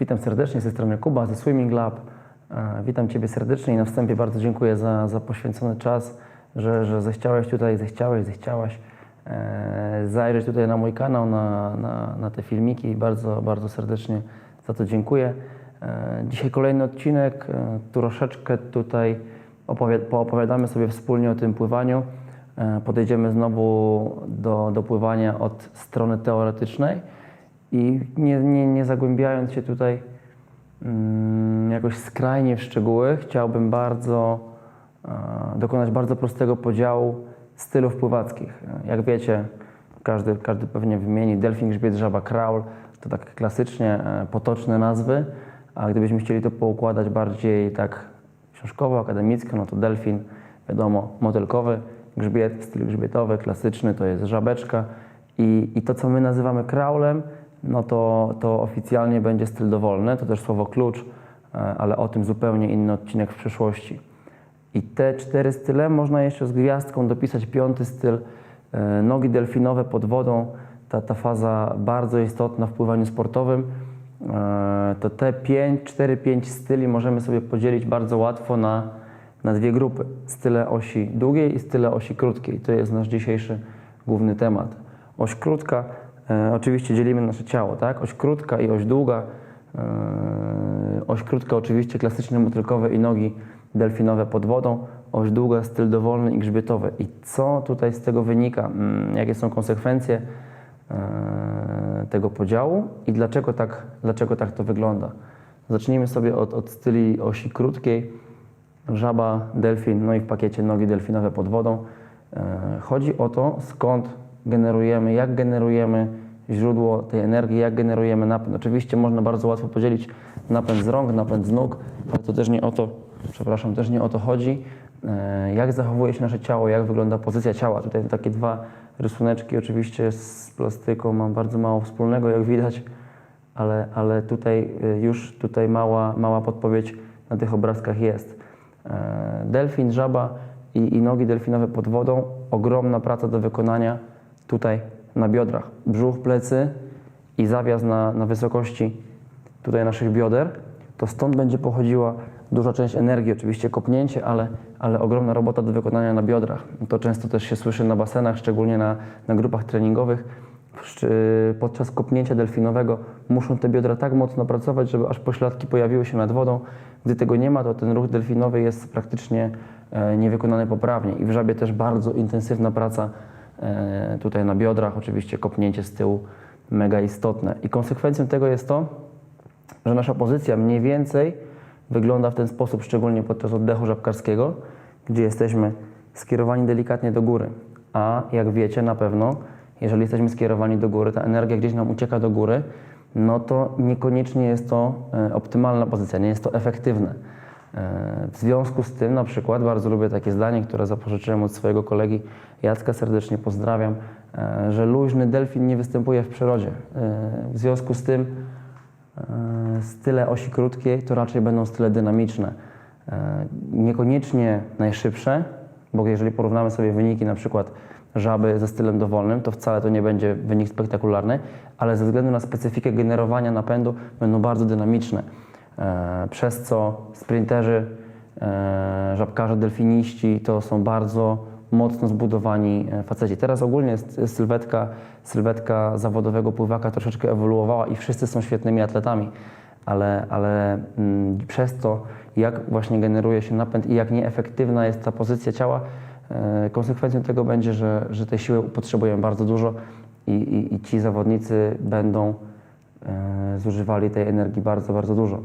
Witam serdecznie ze strony Kuba ze Swimming Lab. E, Witam Ciebie serdecznie i na wstępie bardzo dziękuję za, za poświęcony czas, że, że zechciałeś tutaj, zechciałeś, zechciałaś e, zajrzeć tutaj na mój kanał, na, na, na te filmiki. Bardzo, bardzo serdecznie za to dziękuję. E, Dzisiaj kolejny odcinek, troszeczkę tutaj opowiad- poopowiadamy sobie wspólnie o tym pływaniu. Podejdziemy znowu do, do pływania od strony teoretycznej i nie, nie, nie zagłębiając się tutaj mm, jakoś skrajnie w szczegóły, chciałbym bardzo e, dokonać bardzo prostego podziału stylów pływackich. Jak wiecie, każdy, każdy pewnie wymieni delfin, grzbiet, żaba, kraul, to tak klasycznie e, potoczne nazwy, a gdybyśmy chcieli to poukładać bardziej tak książkowo, akademicko, no to delfin, wiadomo, motylkowy, grzbiet, styl grzbietowy, klasyczny, to jest żabeczka i, i to, co my nazywamy kraulem, no to, to oficjalnie będzie styl dowolny, to też słowo klucz, e, ale o tym zupełnie inny odcinek w przyszłości. I te cztery style można jeszcze z gwiazdką dopisać piąty styl, e, nogi delfinowe pod wodą, ta, ta faza bardzo istotna w pływaniu sportowym. E, To te 5, 4-5 styli możemy sobie podzielić bardzo łatwo na, na dwie grupy. Style osi długiej i style osi krótkiej. To jest nasz dzisiejszy główny temat. Oś krótka, oczywiście dzielimy nasze ciało, tak? Oś krótka i oś długa. E, oś krótka oczywiście klasyczne motylkowe i nogi delfinowe pod wodą. Oś długa styl dowolny i grzbietowy. I co tutaj z tego wynika? Mm, Jakie są konsekwencje e, tego podziału i dlaczego tak, dlaczego tak to wygląda? Zacznijmy sobie od, od styli osi krótkiej. Żaba, delfin, no i w pakiecie nogi delfinowe pod wodą. E, Chodzi o to, skąd generujemy, jak generujemy źródło tej energii, jak generujemy napęd. Oczywiście można bardzo łatwo podzielić napęd z rąk, napęd z nóg, ale to też nie o to, przepraszam, też nie o to chodzi. E, Jak zachowuje się nasze ciało, jak wygląda pozycja ciała. Tutaj takie dwa rysuneczki, oczywiście z plastyką mam bardzo mało wspólnego, jak widać, ale, ale tutaj y, już tutaj mała, mała podpowiedź na tych obrazkach jest. E, Delfin, żaba i, i nogi delfinowe pod wodą. Ogromna praca do wykonania tutaj na biodrach. Brzuch, plecy i zawias na, na wysokości tutaj naszych bioder. To stąd będzie pochodziła duża część energii, oczywiście kopnięcie, ale, ale ogromna robota do wykonania na biodrach. To często też się słyszy na basenach, szczególnie na, na grupach treningowych. Przy- Podczas kopnięcia delfinowego muszą te biodra tak mocno pracować, żeby aż pośladki pojawiły się nad wodą. Gdy tego nie ma, to ten ruch delfinowy jest praktycznie e, niewykonany poprawnie. I w żabie też bardzo intensywna praca tutaj na biodrach, oczywiście kopnięcie z tyłu mega istotne. I konsekwencją tego jest to, że nasza pozycja mniej więcej wygląda w ten sposób, szczególnie podczas oddechu żabkarskiego, gdzie jesteśmy skierowani delikatnie do góry. A jak wiecie na pewno, jeżeli jesteśmy skierowani do góry, ta energia gdzieś nam ucieka do góry, no to niekoniecznie jest to e, optymalna pozycja, nie jest to efektywne. E, W związku z tym, na przykład, bardzo lubię takie zdanie, które zapożyczyłem od swojego kolegi Jacka, serdecznie pozdrawiam, e, że luźny delfin nie występuje w przyrodzie. E, W związku z tym, E, style osi krótkiej to raczej będą style dynamiczne. Niekoniecznie najszybsze, bo jeżeli porównamy sobie wyniki na przykład żaby ze stylem dowolnym, to wcale to nie będzie wynik spektakularny, ale ze względu na specyfikę generowania napędu będą bardzo dynamiczne. Przez co sprinterzy, żabkarze, delfiniści to są bardzo mocno zbudowani e, faceci. Teraz ogólnie sylwetka, sylwetka zawodowego pływaka troszeczkę ewoluowała i wszyscy są świetnymi atletami, ale, ale mm, przez to, jak właśnie generuje się napęd i jak nieefektywna jest ta pozycja ciała, e, konsekwencją tego będzie, że, że tej siły potrzebujemy bardzo dużo i, i, i ci zawodnicy będą e, zużywali tej energii bardzo, bardzo dużo.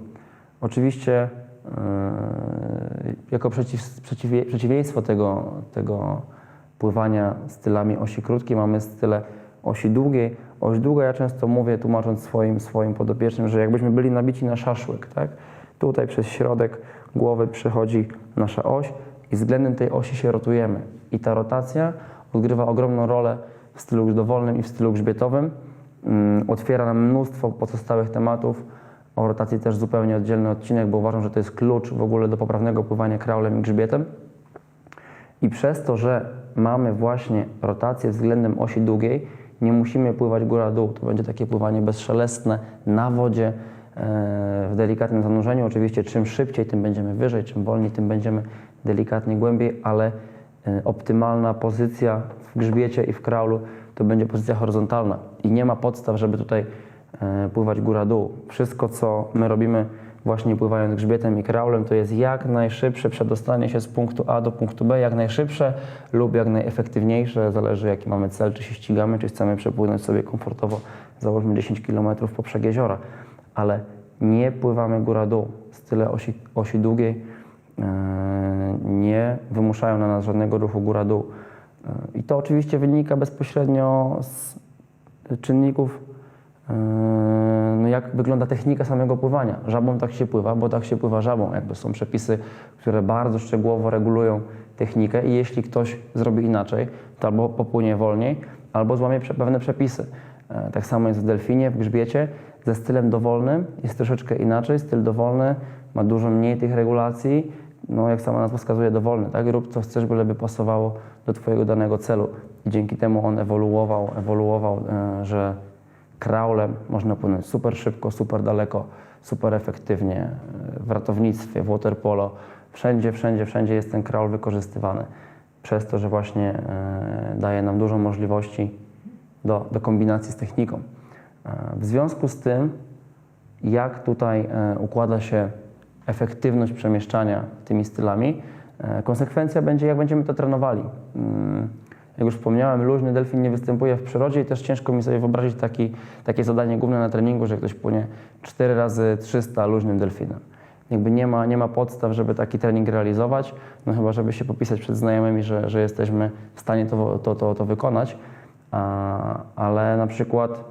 Oczywiście jako przeciw, przeciwie, przeciwieństwo tego, tego pływania stylami osi krótkiej mamy style osi długiej. Oś długa ja często mówię, tłumacząc swoim, swoim podopiecznym, że jakbyśmy byli nabici na szaszłyk, tak? Tutaj przez środek głowy przechodzi nasza oś i względem tej osi się rotujemy. I ta rotacja odgrywa ogromną rolę w stylu dowolnym i w stylu grzbietowym. Mm, Otwiera nam mnóstwo pozostałych tematów, o rotacji też zupełnie oddzielny odcinek, bo uważam, że to jest klucz w ogóle do poprawnego pływania kraulem i grzbietem. I przez to, że mamy właśnie rotację względem osi długiej, nie musimy pływać góra-dół. To będzie takie pływanie bezszelestne na wodzie, w delikatnym zanurzeniu. Oczywiście czym szybciej, tym będziemy wyżej, czym wolniej, tym będziemy delikatnie głębiej, ale e, optymalna pozycja w grzbiecie i w kraulu to będzie pozycja horyzontalna i nie ma podstaw, żeby tutaj e, pływać góra-dół. Wszystko, co my robimy właśnie pływając grzbietem i kraulem, to jest jak najszybsze przedostanie się z punktu A do punktu B, jak najszybsze lub jak najefektywniejsze, zależy jaki mamy cel, czy się ścigamy, czy chcemy przepłynąć sobie komfortowo, załóżmy 10 km po jeziora, ale nie pływamy góra-dół, style osi, osi długiej e, nie wymuszają na nas żadnego ruchu góra-dół. E, I to oczywiście wynika bezpośrednio z czynników, e, no jak wygląda technika samego pływania. Żabą tak się pływa, bo tak się pływa żabą. Jakby są przepisy, które bardzo szczegółowo regulują technikę i jeśli ktoś zrobi inaczej, to albo popłynie wolniej, albo złamie pewne przepisy. E, Tak samo jest w delfinie, w grzbiecie. Ze stylem dowolnym jest troszeczkę inaczej. Styl dowolny ma dużo mniej tych regulacji. No, jak sama nazwa wskazuje, dowolny, tak? Rób co chcesz, byleby pasowało do Twojego danego celu. I dzięki temu on ewoluował, ewoluował, e, że kraulem można płynąć super szybko, super daleko, super efektywnie. E, W ratownictwie, w waterpolo, wszędzie, wszędzie, wszędzie jest ten kraul wykorzystywany. Przez to, że właśnie e, daje nam dużo możliwości do, do kombinacji z techniką. E, W związku z tym, jak tutaj układa się efektywność przemieszczania tymi stylami, konsekwencja będzie, jak będziemy to trenowali. Jak już wspomniałem, luźny delfin nie występuje w przyrodzie i też ciężko mi sobie wyobrazić taki, takie zadanie główne na treningu, że ktoś płynie 4 razy 300 luźnym delfinem. Jakby nie ma, nie ma podstaw, żeby taki trening realizować, no chyba żeby się popisać przed znajomymi, że, że jesteśmy w stanie to, to, to, to wykonać, A, ale na przykład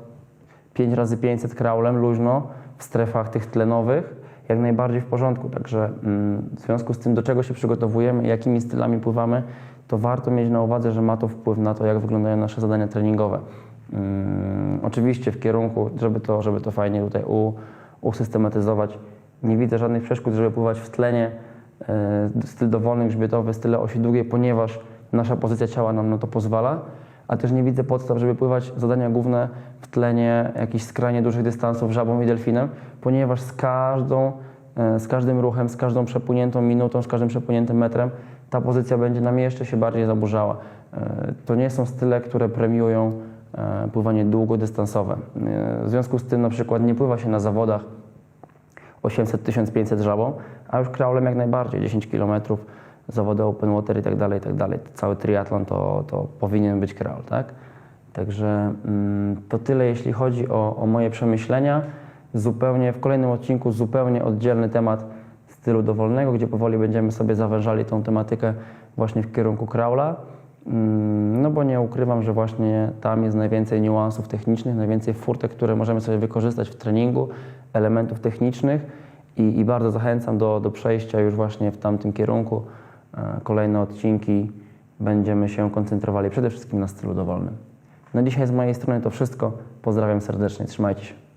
5 razy 500 kraulem luźno w strefach tych tlenowych jak najbardziej w porządku. Także mm, w związku z tym, do czego się przygotowujemy, jakimi stylami pływamy, to warto mieć na uwadze, że ma to wpływ na to, jak wyglądają nasze zadania treningowe. Mm, oczywiście w kierunku, żeby to, żeby to fajnie tutaj u, usystematyzować, nie widzę żadnych przeszkód, żeby pływać w tlenie, e, styl dowolny, grzbietowy, style osi długiej, ponieważ nasza pozycja ciała nam na to pozwala, a też nie widzę podstaw, żeby pływać zadania główne w tlenie jakichś skrajnie dużych dystansów żabą i delfinem, ponieważ z każdą, e, z każdym ruchem, z każdą przepłyniętą minutą, z każdym przepłyniętym metrem ta pozycja będzie nam jeszcze się bardziej zaburzała. E, To nie są style, które premiują e, pływanie długodystansowe. E, W związku z tym na przykład nie pływa się na zawodach 800-1500 żabą, a już kraulem jak najbardziej, 10 km, zawody open water i tak dalej, i tak. Cały triatlon to, to powinien być kraul, tak? Także mm, to tyle, jeśli chodzi o, o moje przemyślenia. Zupełnie w kolejnym odcinku zupełnie oddzielny temat stylu dowolnego, gdzie powoli będziemy sobie zawężali tą tematykę właśnie w kierunku kraula. Mm, No bo nie ukrywam, że właśnie tam jest najwięcej niuansów technicznych, najwięcej furtek, które możemy sobie wykorzystać w treningu, elementów technicznych i, i bardzo zachęcam do, do przejścia już właśnie w tamtym kierunku. E, Kolejne odcinki będziemy się koncentrowali przede wszystkim na stylu dowolnym. Na dzisiaj z mojej strony to wszystko. Pozdrawiam serdecznie, trzymajcie się.